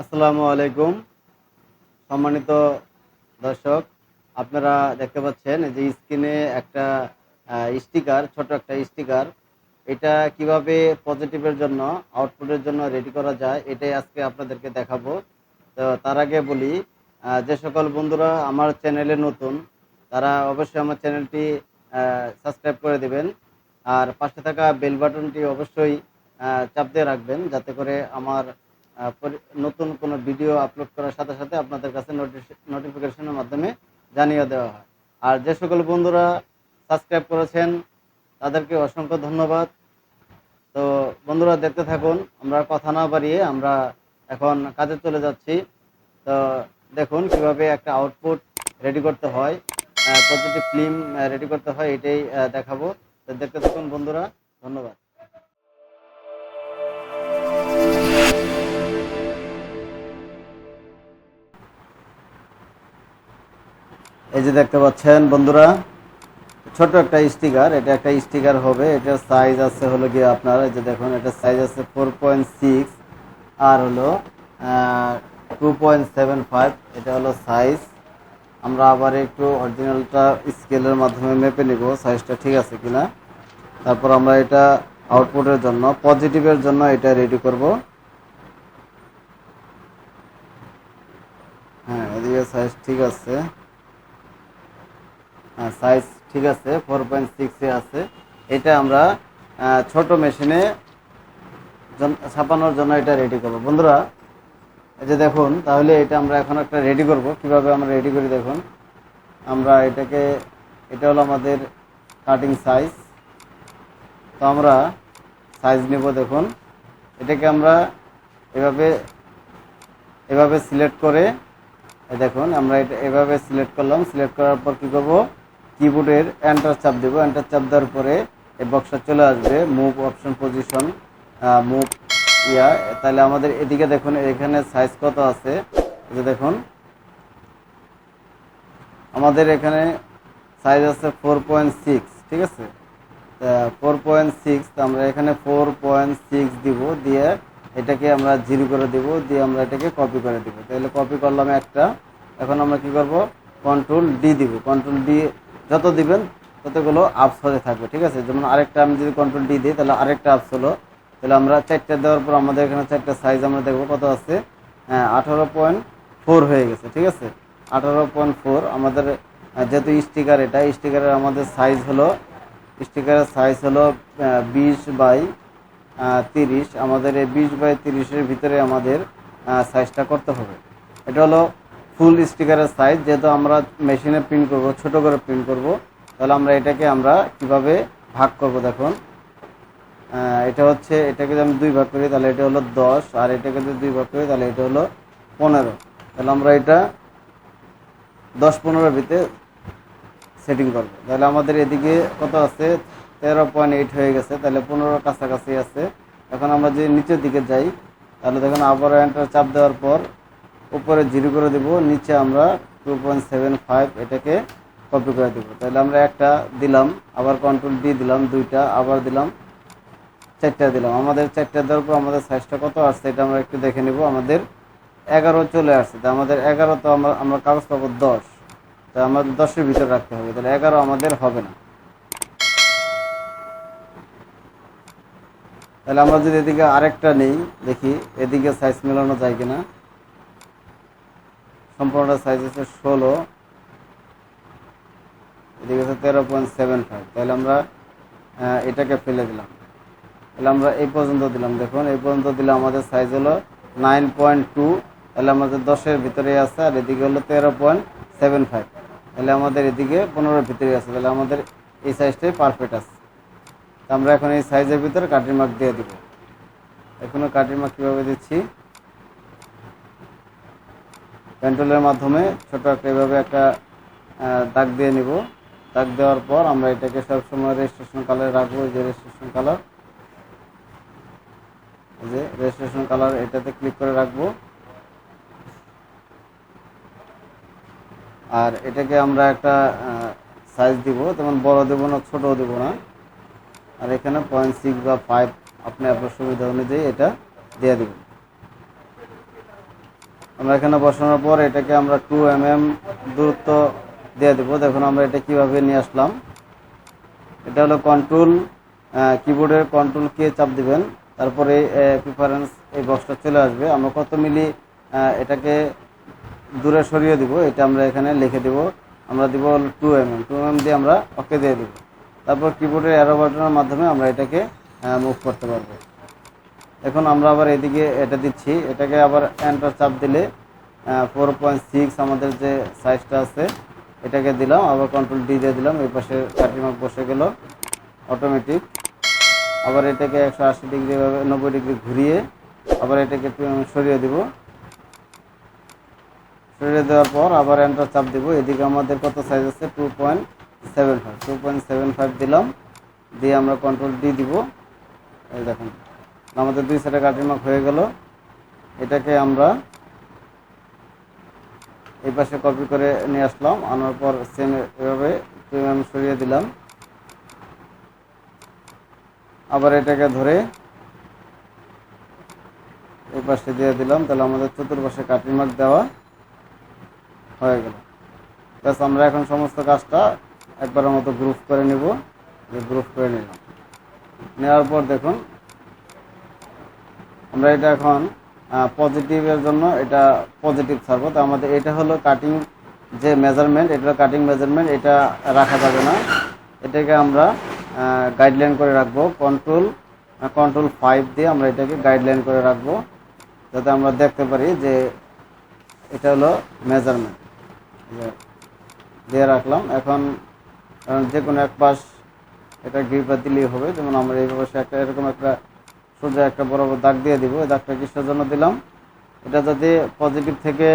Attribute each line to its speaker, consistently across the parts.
Speaker 1: আসসালামু আলাইকুম। সম্মানিত দর্শক, আপনারা দেখতে পাচ্ছেন যে স্ক্রিনে একটা স্টিকার, ছোট একটা স্টিকার। এটা কীভাবে পজিটিভের জন্য আউটপুটের জন্য রেডি করা যায়, এটাই আজকে আপনাদেরকে দেখাবো। তো তার আগে বলি যে সকল বন্ধুরা আমার চ্যানেলে নতুন, তারা অবশ্যই আমার চ্যানেলটি সাবস্ক্রাইব করে দেবেন। আর পাশে থাকা বেল বাটনটি অবশ্যই চাপ দিয়ে রাখবেন, যাতে করে আমার নতুন কোনো ভিডিও আপলোড করার সাথে সাথে আপনাদের কাছে নোটিফিকেশনের মাধ্যমে জানিয়ে দেওয়া হয়। আর যে সকল বন্ধুরা সাবস্ক্রাইব করেছেন, তাদেরকে অসংখ্য ধন্যবাদ। তো বন্ধুরা দেখতে থাকুন, আমরা কথা না বাড়িয়ে আমরা এখন কাজে চলে যাচ্ছি। তো দেখুন কীভাবে একটা আউটপুট রেডি করতে হয়। প্রতিটি ফিল্ম রেডি করতে হয়, এটাই দেখাবো। তো দেখতে থাকুন বন্ধুরা, ধন্যবাদ। এই যে দেখতে পাচ্ছেন বন্ধুরা ছোট একটা স্টিকার এটা একটা স্টিকার হবে এটার সাইজ আছে হলো গিয়ে আপনার, এই যে দেখুন, এটা সাইজ আছে ফোর পয়েন্ট সিক্স আর হলো টু পয়েন্ট সেভেন ফাইভ এটা হলো সাইজ আমরা আবার একটু অরিজিনালটা স্কেলের মাধ্যমে মেপে নিব সাইজটা ঠিক আছে কিনা। তারপর আমরা এটা আউটপুটের জন্য পজিটিভের জন্য এটা রেডি করব। হ্যাঁ এদিকে সাইজ ঠিক আছে। সাইজ ঠিক আছে ফোর পয়েন্ট সিক্সে আছে। এটা আমরা ছোট মেশিনে ছাপানোর জন্য এটা রেডি করব। বন্ধুরা, এই যে দেখুন, তাহলে এটা আমরা এখন একটা রেডি করব। কীভাবে আমরা রেডি করি দেখুন। আমরা এটাকে, এটা হলো আমাদের কাটিং সাইজ তো আমরা সাইজ নেব দেখুন। এটাকে আমরা এভাবে এভাবে সিলেক্ট করে দেখুন, আমরা এটা এভাবে সিলেক্ট করলাম। সিলেক্ট করার পর কী করব? কিবোর্ডের এন্টার চাপ দেবো। এন্টার চাপ দেওয়ার পরে এই বক্সটা চলে আসবে। মুভ অপশন পজিশন মুভ ইয়া। তাহলে আমাদের এদিকে দেখুন, এখানে সাইজ কত আছে? যে দেখুন। আমাদের এখানে সাইজ আছে ফোর পয়েন্ট সিক্স ঠিক আছে? ফোর পয়েন্ট সিক্স আমরা এখানে ফোর পয়েন্ট সিক্স দিব। দিয়ে এটাকে আমরা জিরো করে দিব। দিয়ে আমরা এটাকে কপি করে দিব। তাহলে কপি করলাম একটা। এখন আমরা কি করব? কন্ট্রোল ডি দিব। কন্ট্রোল ডি যত দিবেন, ততগুলো আপস হতে থাকবে, ঠিক আছে? যেমন আরেকটা আমি যদি কন্ট্রোল ডি দিই, তাহলে আরেকটা আপস হলো, তাহলে আমরা চারটা দেওয়ার পর আমাদের এখানে চারটা সাইজ আমরা দেখব, কত আছে? হ্যাঁ আঠারো পয়েন্ট ফোর হয়ে গেছে, ঠিক আছে? আঠারো পয়েন্ট ফোর আমাদের যেহেতু স্টিকার এটা স্টিকারের আমাদের সাইজ হলো স্টিকারের সাইজ হলো বিশ বাই তিরিশ। আমাদের এই বিশ বাই তিরিশের ভিতরে আমাদের সাইজটা করতে হবে। এটা হলো ফুল স্টিকারের সাইজ যেহেতু আমরা মেশিনে প্রিন্ট করব, ছোট করে প্রিন্ট করব, তাহলে আমরা এটাকে আমরা কীভাবে ভাগ করব দেখুন। এটা হচ্ছে, এটাকে যদি আমি দুই ভাগ করি, তাহলে এটা হলো দশ, আর এটাকে যদি দুই ভাগ করি, তাহলে এটা হলো পনেরো। তাহলে আমরা এটা দশ পনেরোর ভিতরে সেটিং করব। তাহলে আমাদের এদিকে কত আছে? তেরো পয়েন্ট এইট হয়ে গেছে, তাহলে পনেরো কাছাকাছি আছে। এখন আমরা যদি নিচের দিকে যাই, তাহলে দেখুন আবার এন্টার চাপ দেওয়ার পর উপরে জিরো করে দেব, নিচে আমরা টু পয়েন্ট সেভেন ফাইভ এটাকে কপি করে দেবো। তাহলে আমরা একটা দিলাম, আবার কন্ট্রোল ডি দিলাম, দুইটা, আবার দিলাম, চারটা দিলাম। আমাদের চারটা দেওয়ার পর আমাদের সাইজটা কত আসছে এটা আমরা একটু দেখে নিব। আমাদের এগারো চলে আসছে, তা আমাদের এগারো তো আমরা আমরা কাগজ পাবো দশ। তা আমাদের দশের ভিতরে রাখতে হবে, তাহলে এগারো আমাদের হবে না। তাহলে আমরা যদি এদিকে আরেকটা নেই, দেখি এদিকে সাইজ মেলানো যায় কিনা। সম্পূর্ণটা সাইজ হচ্ছে ষোলো। এদিকে হচ্ছে তেরো পয়েন্ট সেভেন ফাইভ তাহলে আমরা এটাকে ফেলে দিলাম। তাহলে আমরা এই পর্যন্ত দিলাম। দেখুন, এই পর্যন্ত দিলে আমাদের সাইজ হলো নাইন পয়েন্ট টু তাহলে আমাদের দশের ভিতরে আছে আর এদিকে হলো তেরো পয়েন্ট সেভেন ফাইভ তাহলে আমাদের এদিকে পনেরোর ভিতরে আছে। তাহলে আমাদের এই সাইজটাই পারফেক্ট আছে। তা আমরা এখন এই সাইজের ভিতরে কাটিং মার্ক দিয়ে দিব। এখনও কাটিং মার্ক কীভাবে দিচ্ছি? পেন্টুলের মাধ্যমে ছোট একটা এভাবে একটা দাগ দিয়ে নিব। দাগ দেওয়ার পর আমরা এটাকে সবসময় রেজিস্ট্রেশন কালারে রাখব যে রেজিস্ট্রেশন কালার যে রেজিস্ট্রেশন কালার এটাতে ক্লিক করে রাখব। আর এটাকে আমরা একটা সাইজ দিব, তেমন বড় দেব না, ছোটও দেব না। আর এখানে পয়েন্ট সিক্স বা ফাইভ আপনি আপনার সুবিধা অনুযায়ী এটা দিয়ে দেবেন। আমরা এখানে বসানোর পর এটাকে আমরা টু এম এম দূরত্ব দিয়ে দেবো। দেখুন আমরা এটা কীভাবে নিয়ে আসলাম। এটা হলো কন্ট্রোল কিবোর্ডের কন্ট্রোল কে চাপ দিবেন। তারপরে প্রিফারেন্স এই বক্সটা চলে আসবে। আমরা কত মিলি এটাকে দূরে সরিয়ে দিব। এটা আমরা এখানে লিখে দিব। আমরা দিব two M M two M দিয়ে আমরা ওকে দিয়ে দিব। তারপর কিবোর্ডের অ্যারো বাটনের মাধ্যমে আমরা এটাকে মুভ করতে পারব। এখন আমরা আবার এদিকে এটা দিচ্ছি। এটাকে আবার এন্টার চাপ দিলে ফোর পয়েন্ট সিক্স আমাদের যে সাইজটা আছে, এটাকে দিলাম, আবার কন্ট্রোল ডি দিয়ে দিলাম, এই পাশে কাটিমার্ক বসে গেল অটোমেটিক আবার এটাকে একশো আশি ডিগ্রি নব্বই ডিগ্রি ঘুরিয়ে আবার এটাকে সরিয়ে দিব। সরিয়ে দেওয়ার পর আবার এন্টার চাপ দিব। এদিকে আমাদের কত সাইজ আছে? Two point seven five two point seven five দিলাম, দিয়ে আমরা কন্ট্রোল ডি দিব। এই দেখুন। আমাদের দুই সাইডে কাটিমার্ক হয়ে গেল। এটাকে আমরা এই পাশে কপি করে নিয়ে আসলাম। আনার পর সেম এভাবে প্রিমিয়াম সরিয়ে দিলাম। আবার এটাকে ধরে এই পাশে দিয়ে দিলাম। তাহলে আমাদের চতুর্পাশে কাটিং মার্ক দেওয়া হয়ে গেল। ব্যাস, আমরা এখন সমস্ত কাজটা একবারের মতো গ্রুপ করে নিব। গ্রুপ করে নিলাম। নেওয়ার পর দেখুন আমরা এটা এখন পজিটিভের জন্য এটা পজিটিভ ছাড়বো। তো আমাদের এটা হলো কাটিং যে মেজারমেন্ট এটা কাটিং মেজারমেন্ট এটা রাখা যাবে না। এটাকে আমরা গাইডলাইন করে রাখব। কন্ট্রোল কন্ট্রোল ফাইভ দিয়ে আমরা এটাকে গাইডলাইন করে রাখব। যাতে আমরা দেখতে পারি যে এটা হলো মেজারমেন্ট দিয়ে রাখলাম। এখন যে কোনো এক পাশ এটা গ্রিপার দিলেই হবে। যেমন আমরা এই পাশে একটা, এরকম একটা সোজা একটা বরাবর দাগ দিয়ে দিব। এই দাগটা কিসের জন্য দিলাম। এটা যদি পজিটিভ থেকে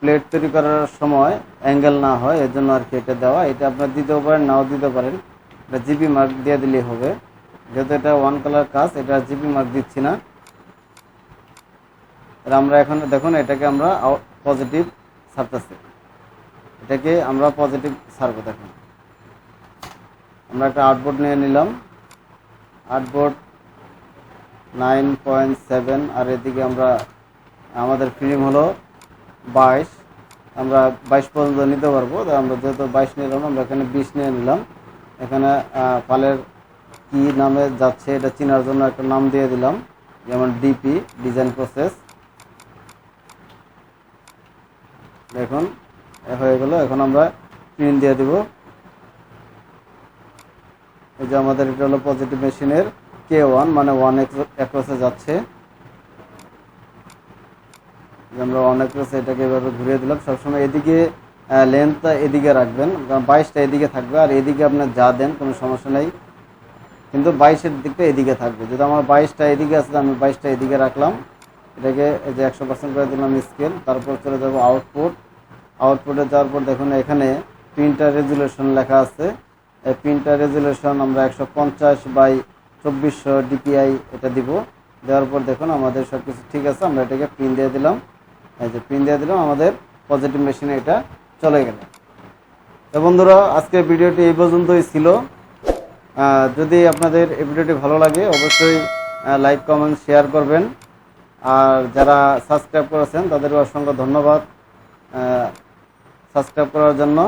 Speaker 1: প্লেট তৈরি করার সময় অ্যাঙ্গেল না হয়, এর জন্য আর কি এটা দেওয়া। এটা আপনার দিতেও পারেন, নাও দিতে পারেন। এটা জিপি মার্ক দিয়ে দিলেই হবে। যেহেতু এটা ওয়ান কালার কাজ, এটা জিপি মার্ক দিচ্ছি না। আমরা এখন দেখুন, এটাকে আমরা পজিটিভ ছাড়তেছি। এটাকে আমরা পজিটিভ ছাড়বো দেখুন। আমরা একটা আর্টবোর্ড নিয়ে নিলাম। আর্টবোর্ড নাইন পয়েন্ট সেভেন আর এদিকে আমরা, আমাদের ফিল্ম হলো বাইশ। আমরা বাইশ পর্যন্ত নিতে পারব। তো আমরা যেহেতু বাইশ নিলাম, আমরা এখানে বিশ নিয়ে নিলাম। এখানে ফালের কি নামে যাচ্ছে এটা চেনার জন্য একটা নাম দিয়ে দিলাম, যেমন ডিপি, ডিজাইন প্রসেস। দেখুন হয়ে গেল। এখন আমরা প্রিন্ট দিয়ে দিব। এই যে আমাদের এটা হলো পজিটিভ মেশিনের কে ওয়ান মানে ওয়ান অ্যাক্রসে যাচ্ছে। আমরা ওয়ান অ্যাক্রসে এটাকে এভাবে ঘুরিয়ে দিলাম। সবসময় এদিকে লেন্থটা এদিকে রাখবেন। বাইশটা এদিকে থাকবে, আর এদিকে আপনার যা দেন কোনো সমস্যা নেই। কিন্তু বাইশের দিকটা এদিকে থাকবে। যদি আমার বাইশটা এদিকে আছে আমি বাইশটা এদিকে রাখলাম। এটাকে যে একশো পার্সেন্ট করে দিলাম স্কেল তারপর চলে যাব আউটপুট আউটপুটে যাওয়ার পর দেখুন এখানে প্রিন্টার রেজুলেশন লেখা আছে। এই প্রিন্টার রেজুলেশন আমরা একশো পঞ্চাশ বাই চব্বিশশো ডিপিআই এটা দিব। দেওয়ার পর দেখুন আমাদের সব কিছু ঠিক আছে, আমরা এটাকে পিন দিয়ে দিলাম। এই যে পিন দিয়ে দিলাম, আমাদের পজিটিভ মেশিনে এটা চলে গেল। তো বন্ধুরা, আজকের ভিডিওটি এই পর্যন্তই ছিল। যদি আপনাদের এই ভিডিওটি ভালো লাগে, অবশ্যই লাইক কমেন্ট শেয়ার করবেন। আর যারা সাবস্ক্রাইব করেছেন, তাদেরও অসংখ্য ধন্যবাদ। সাবস্ক্রাইব করার জন্য।